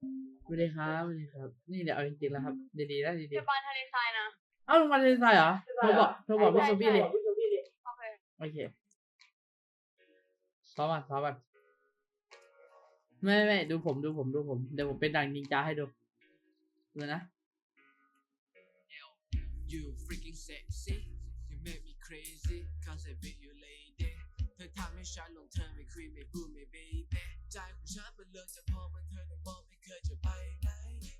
สวัสดีครับสวัสดีครับ นี่เดี๋ยวเอาจริงๆแล้วครับ ดีๆนะดีเจะบอลทะเลทรายนะ ๆเอ้าลงมาเลยใส่เหรอโทรบอกโทรบอกพี่โซบี้เลย โอเค โอเคซ้อมก่อนซ้อมก่อนไม่ไม่ดูผมดูผมดูผม เดี๋ยวผมเป็นดังนินจาให้ดูดูนะ You freaking sexy You make me crazy Cause I bet you lady เธอทำให้ฉันหลงเธอไม่คุยไม่พูดไม่ baby ใจของฉันมันเลิกจะพอมันเธอแต่บอกไม่เคยจะไปไหน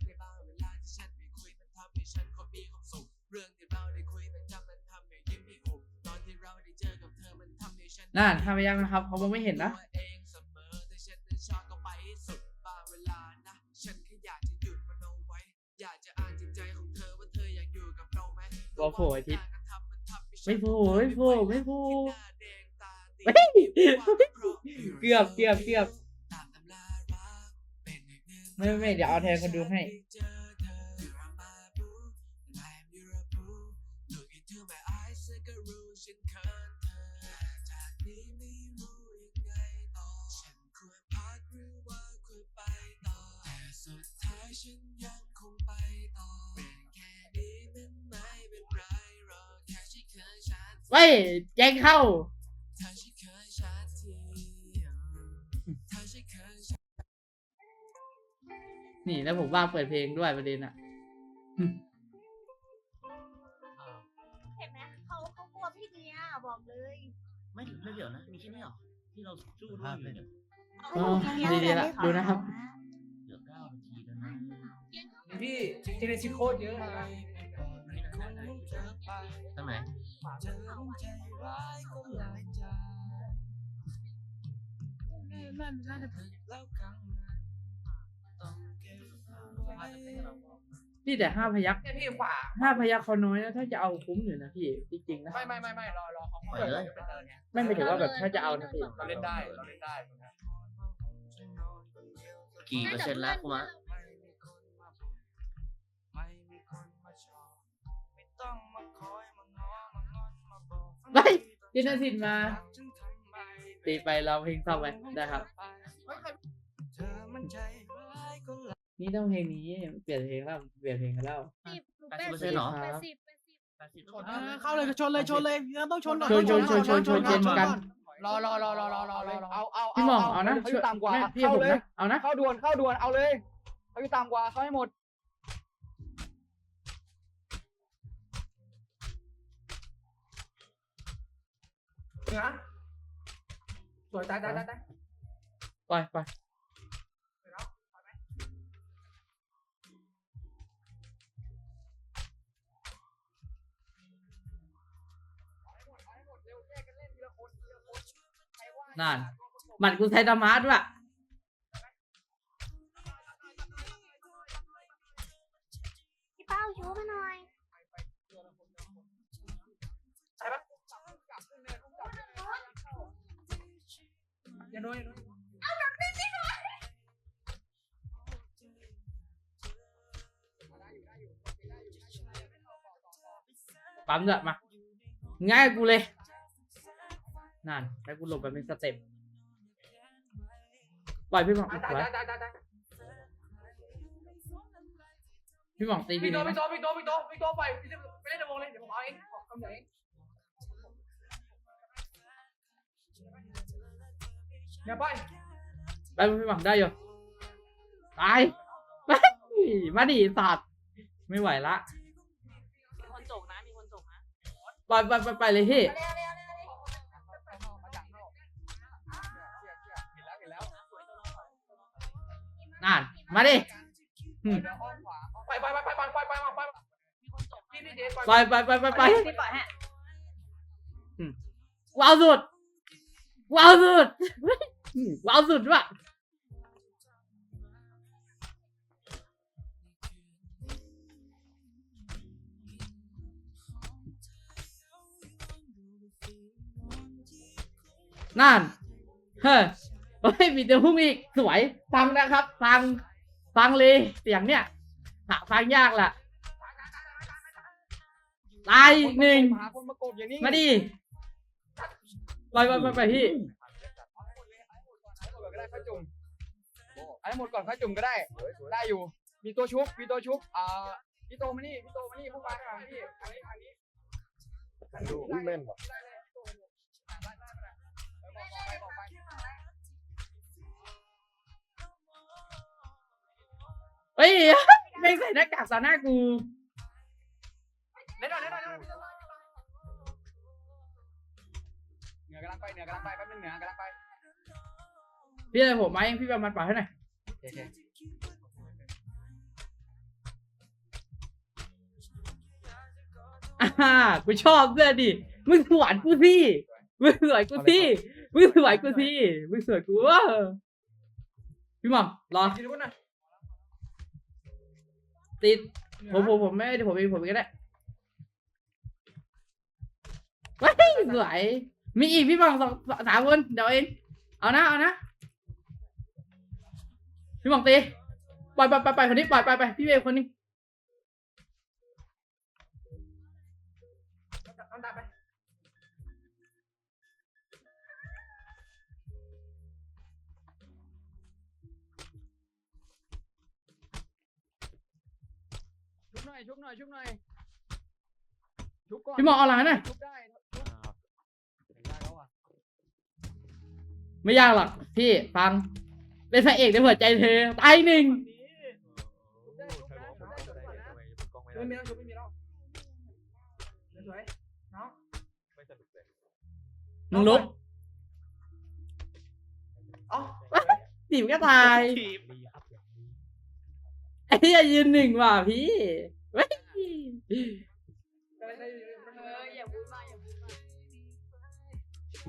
ในบางเวลาที่ฉันไม่คุยมันทำให้ฉันก็มีความสุขเรื่องที่เราได้คุยมันทำมันทำให้ยิ้มให้หุบตอนที่เราได้เจอกับเธอมันทำให้ฉันน่าทำไปยังนะครับเขามองไม่เห็นนะตัวเองเสมอแต่ฉันนั้นชอบก็ไปให้สุดบางเวลานะฉันแค่อยากจะหยุดมันเอาไว้ อยากจะอ่านจิตใจของเธอว่าเธออยากอยู่กับเราไหมตัวโผล่ไอ้ทิศไม่ไม่โผล่ไม่โผล่ไม่โผล่เฮ้เฮ้ยเกือบเกือบเกือบ ไม่ไม่เดี๋ยวเอาแทนคนดูให้สุดท้ายฉันยังคงไปต่อเป็นแค่นี้นั้นไม่เป็นไรหรอกแค่ฉันเคยชัดเว้ยแจ้งเข้า นี่แล้วผมว่างเปิดเพลงด้วยประเด็นอะเห็นไหมเขาเขากลัวพี่เดียบอกเลยไม่ไม่เดี๋ยวนะ มีแค่นี้เหรอที่เราสู้ด้วยอยู่เนี่ยอ๋อดีๆละดูนะครับ เหลือเก้านาทีแล้วนะพี่เจเนซิโคตรเยอะนะตั้งไหน พี่แต่ห้าพยักเนี่ยพี่ขวาห้าพยักเขาน้อยนะถ้าจะเอาคุ้มอยู่นะพี่จริงๆนะไม่ไม่ไม่ไม่รอรอเขาปล่อยเปิดเลยเป็นเดินไงไม่ไม่ถึงว่าแบบถ้าจะเอานะพี่เราเล่นได้เราเล่นได้กี่เปอร์เซ็นต์แล้วคุณมะไปยินดีสินมาตีไปเราเพลงเศร้าไปได้ครับ นี่ต้องเพลงนี้เปลี่ยนเพลงแล้วเปลี่ยนเพลงกันแล้ว สิบแปดสิบเปอร์เซ็นต์เหรอ แปดสิบแปดสิบแปดสิบเข้าเลยชนเลยชนเลยเราต้องชนก่อนชนชนชนชนชนชนกัน รอรอรอรอรอรอรอเอาเอาพี่หมองเอานะเขาอยู่ตามกว่าแม่พี่เข้าผมเลยนะเอานะเข้าด่วนเข้าด่วนเอาเลยเขาอยู่ตามกว่าเข้าให้หมดเหนือสวยตายตายตายตายไปไป นั่นหมัดกูไซตามะด้วยพี่เป้าชูมาหน่อยใช่ปะอย่าโน้ยอย่าโน้ยปั๊มด้วยมา ง่ายกูเลย นั่นให้กูหลบแบบเป็นสเต็ปปล่อยพี่หมองตายสวยตายตายตายตายพี่หมองตีพี่ดีโตไหมพี่โตพี่โตพี่โตพี่โตไปพี่เล่นไปเล่นในวงเลยเดี๋ยวผมเอาเองขอคำไหนเองอย่าไปไปพี่หมองได้อยู่ตายมาดิสัตว์ไม่ไหวละมีคนจกนะมีคนจกนะปล่อยไปไปไปเลยพี่ เร็วเร็วเร็ว นั่นมาดิไปไปไปไปไปไปไปไปไปพี่พี่เดชไปไปไปไปไปพี่ปล่อยฮะว้าวสุดว้าวสุดว้าวสุดว่ะนั่นเฮ้ เฮ้ยมีแต่พุ่งอีกสวยฟังนะครับ ฟังฟังเลยเสียงเนี่ย หาฟังยากล่ะตายอีกหนึ่งหาคนมากบอย่างนี้มาดิไปไปไปไปพี่ก็ได้พระจุ่มไอ้ให้หมดก่อนค่อยจุ่มก็ได้ ได้อยู่ มีตัวชุบ มีตัวชุบ อ่า พี่โตมานี่ พี่โตมานี่ผู้ฟ้าทางพี่ทางนี้ทางนี้ทางนี้อุ้ยแม่นว่ะ เฮ้ยไม่ใส่หน้ากากต่อหน้ากูเล่นหน่อยเล่นหน่อยเล่นหน่อยเหนือกำลังไปเหนือกำลังไปแป๊บนึงเหนือกำลังไปพี่อะไรผมมาเองพี่ประมาณปล่อยให้หน่อยโอเคอ่ากูชอบด้วยดิมึงสวยกูสิมึงสวยกูสิมึงสวยกูสิมึงสวยกูเวะพี่หม่อมรอทีละคนหน่อย ติด ผมผมผมไม่เดี๋ยวผมเองผมเองก็ได้ว้ายสวยมีอีกพี่หม่อมสองสามคนเดี๋ยวเองเอานะเอานะพี่หม่อมตีปล่อยปล่อยปล่อยปล่อยคนนี้ปล่อยปล่อยไปพี่เวฟคนนี้ อยชุบหน่อยชุบหน่อยชุบก่อนพี่หมอเอาหลังให้หน่อยชุบได้ชุบได้แล้วอะไม่ยากหรอกพี่ฟังเป็นพระเอกในหัวใจเธอตายหนึ่งชุบได้ชุบได้ชุบได้ชุบก่อนนะไม่มีแล้วชุบไม่มีแล้วสวยๆน้องมึงลุกเอ๋อตีมก็ตายไอ้เหี้ยยืนหนึ่งว่ะพี่ เว้ยอย่าพูดมากอย่าพูดมาก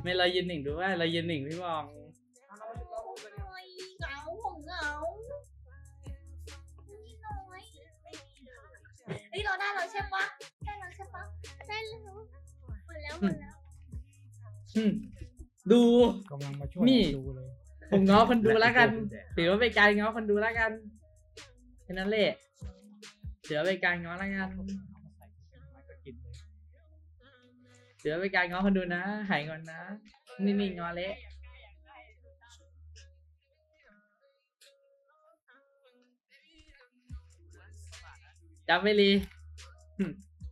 ไม่เรายืนหนึ่งด้วยเรายืนหนึ่งพี่มองโอ้ยเหงาผมเหงานี่น้อยเฮ้ยเราได้แล้วใช่ปะได้แล้วใช่ปะได้แล้วหมดแล้วหมดแล้วอืมดู กำลังมาช่วยนี่ ดูเลย ผมง้อคนดูแล้วกันถือว่าเป็นการง้อคนดูแล้วกันแค่นั้นแหละ ถือว่าเป็นการง้อแล้วกันถือว่าเป็นการง้อคนดูนะ หายงอนนะ นี่นี่งอเละจำไม่รีหึ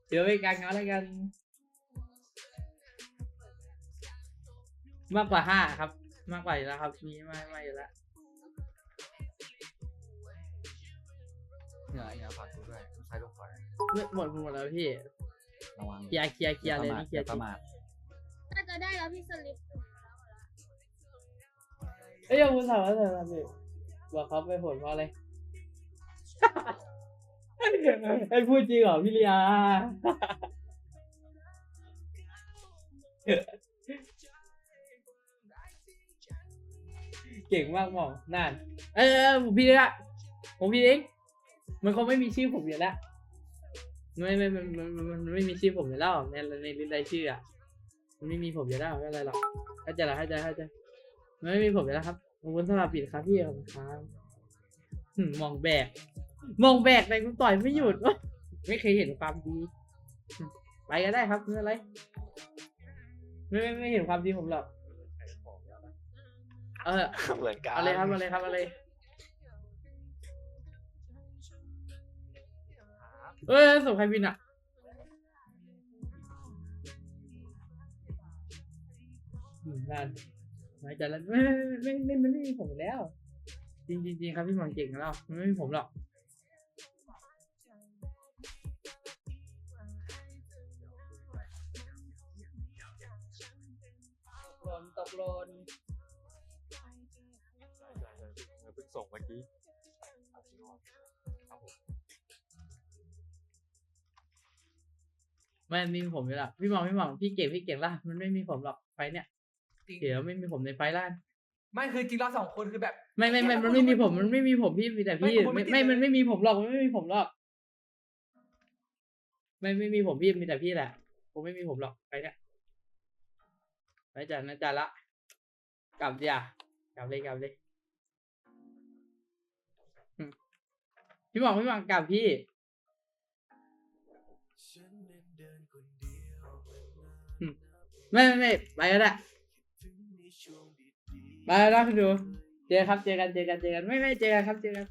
ถือว่าเป็นการง้อแล้วกัน มากกว่าห้าครับ มากกว่าอยู่แล้วครับ มีมากมาอยู่แล้วเนี่ย หมดหมดแล้วพี่ระวังเคลียร์เคลียร์เคลียร์เลยนี่เคลียร์ประมาทน่าจะได้แล้วพี่สลิปเอ้ยยังพูดถามว่าอะไรพี่บอกเขาไปผลเพราะอะไรไอ้พูดจริงเหรอพี่เลียเก่งมากหมองนั่น เออผมพี่ละผมพี่เองมันคงไม่มีชื่อผมอยู่แล้ว ไม่ไม่ไม่มันมันมันไม่มีชื่อผมอยู่แล้วในในในรายชื่ออะมันไม่มีผมอยู่แล้วไม่เป็นไรหรอกเข้าใจละเข้าใจเข้าใจมันไม่มีผมอยู่แล้วครับขอบคุณสำหรับปิดครับพี่ขอบคุณครับหืมมองแบก มองแบกแต่กูต่อยไม่หยุดวะไม่เคยเห็นความดีอืมไปก็ได้ครับไม่เป็นไรไม่ไม่ไม่เห็นความดีผมหรอก เออเหมือนกัน เอาเลยครับเอาเลยครับเอาเลย เอ้ยส่งใครบินอะอืมนั่นหายใจแล้วไม่ไม่ไม่ไม่ไม่ไม่มีผมแล้ว จริงจริงครับพี่หมองเก่งแล้วมันไม่มีผมหรอกตกหล่นตกหล่นเพิ่งส่งเมื่อกี้ ไม่มีผมอยู่และพี่หมองพี่หมองพี่เก่งพี่เก่งละมันไม่มีผมหรอกไฟเนี่ยจริงเดี๋ยวไม่มีผมในไฟล่านไม่คือจริงเราสองคนคือแบบไม่ไม่ไม่มันไม่มีผมมันไม่มีผมพี่มีแต่พี่ไม่ไม่คุณไม่ติดเลยไม่มันไม่มีผมหรอกมันไม่มีผมหรอกไม่ไม่มีผมพี่มีแต่พี่แหละ ผมไม่มีผมหรอกไปเนี่ยไปจัดนะจัดละ กลับอย่ากลับเลยกลับเลยอืมพี่หมองพี่หมองกลับพี่ ไม่ไม่ไม่ไปก็ได้ไปแล้วนะคุณดูเจอครับเจอกันเจอกันเจอกันไม่ไม่เจอกันครับเจอกัน